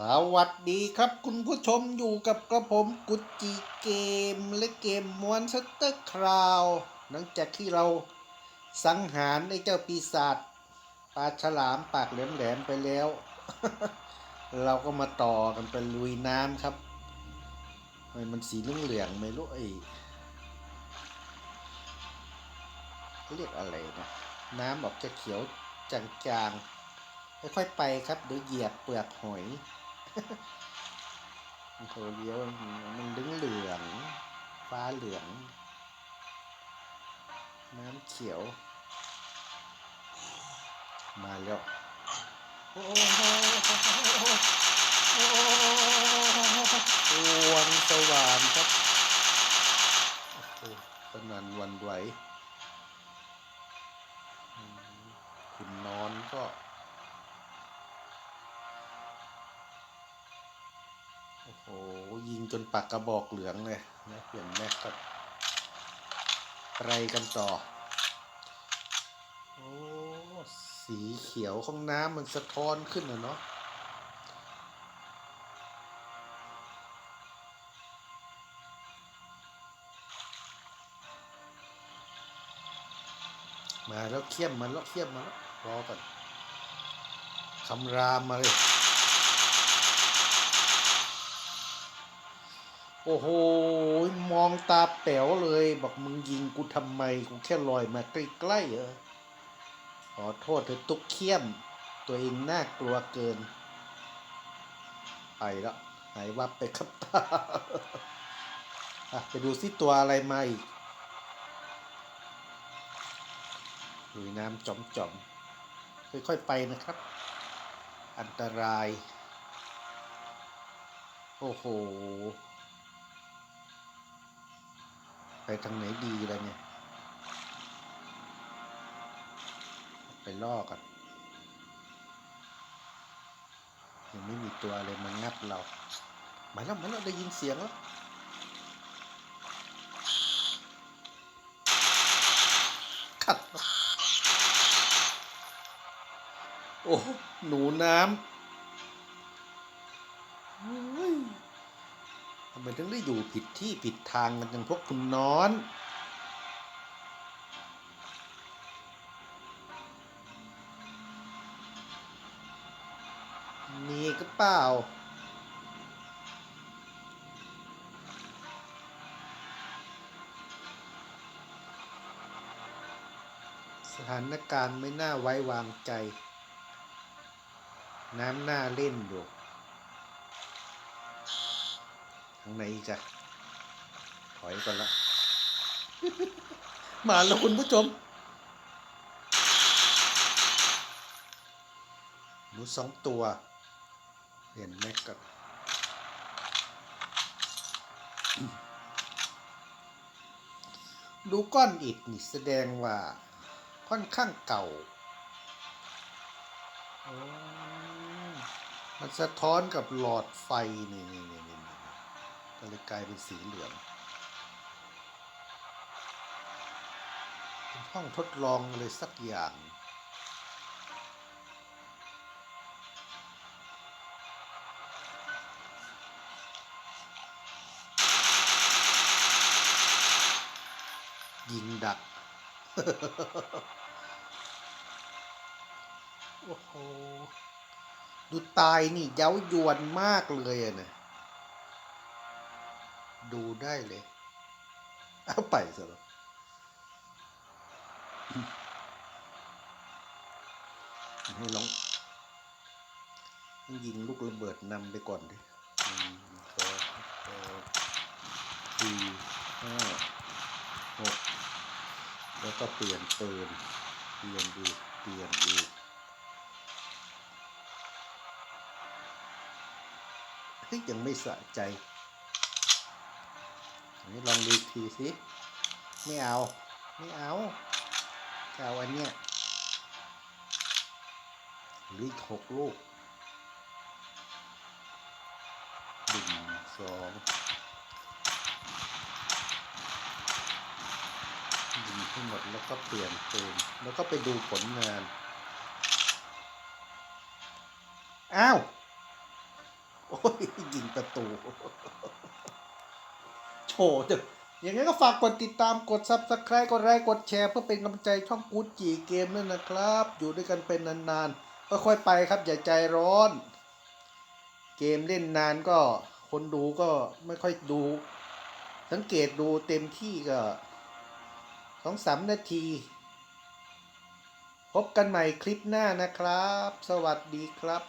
สวัสดีครับคุณผู้ชมอยู่กับกระผมกุจจีเกมและเกมมวนสเตอร์คราวหลังจากที่เราสังหารไอ้เจ้าปีศาจปลาฉลามปากแหลมๆไปแล้ว เราก็มาต่อกันเป็นลุยน้ำครับทำไมมันสีเหลืองๆไม่รู้ไอ้เขาเรียกอะไรนะน้ำออกจะเขียวจางๆค่อยๆไปครับเดี๋ยวเหยียบเปลือกหอย โอ้โหเลี้ยวมันเหลืองเหลือง ฟ้าเหลือง น้ำเขียว มาแล้ว โอ้โหโอ้โหวังสว่านครับโอ้สนันวันไหวคุณนอนก็ โอ้ยิงจนปากกระบอกเหลืองเลยนะเปลี่ยนแม็กกับไรกันต่อ โอ้สีเขียวของน้ำมันสะท้อนขึ้นนะเนาะมาแล้วเขี้ยมมาแล้วเขี้ยมมาแล้วรอกันคำรามมาเลย โอ้โห มองตาแป๋วเลย บอกมึงยิงกูทำไม กูแค่ลอยมาใกล้ๆเออขอโทษเธอตุ๊กเขี้ยม ตัวเองน่ากลัวเกิน ไปแล้วหายวับไปครับตาอะไปดูซิตัวอะไรมาอีกลุยน้ำจอมๆค่อยๆไปนะครับ อันตราย โอ้โห ไปทางไหนดีแล้วเนี่ย ไปล่อกันยังไม่มีตัวอะไรมางับเรามาแล้วมาแล้วได้ยินเสียงแล้วขัดโอ้หนูน้ำ ทำไมถึงได้อยู่ผิดที่ผิดทางกันจังพวกคุณนอน มีก็เปล่าสถานการณ์ไม่น่าไว้วางใจ น้ำหน้าเล่นอยู่ ทางไหนอีกอะถอยก่อนละมาแล้วคุณผู้ชมหนูสองตัว เห็นแม็กกับดูก้อนอิฐนี่แสดงว่าค่อนข้างเก่า มันสะท้อนกับหลอดไฟนี่นี่นี่ ก็เลยกลายเป็นสีเหลืองเป็นห้องทดลองอะไรสักอย่างยิงดัก โอ้โห ดูตายนี่เย้ายวนมากเลยอะเนี่ย ดูได้เลย เอาไปซะแล้วให้ลองยิงลูกระเบิดนำไปก่อนดิสี่ห้าหกแล้วก็เปลี่ยนปืนเปลี่ยนอีกเปลี่ยนอีกเฮ้ยยังไม่สะใจ นนี้ลองดูอีกทีสิไม่เอา ไม่เอาจะเอาอันเนี้ยเหรืออีกหกลูกหนึ่งสองยิงให้หมดแล้วก็เปลี่ยนปืนแล้วก็ไปดูผลงาน อ้าว โอ้ยยิงประตู โชว์ดึกยังไงก็ฝากกดติดตามกด subscribe กดไลค์กดแชร์เพื่อเป็นกำลังใจช่องกูดจีเกมด้วยนะครับ อยู่ด้วยกันเป็นนานๆค่อยๆไปครับอย่าใจร้อน เกมเล่นนานก็คนดูก็ไม่ค่อยดู สังเกตดูเต็มที่ก็สองสามนาที พบกันใหม่คลิปหน้านะครับ สวัสดีครับ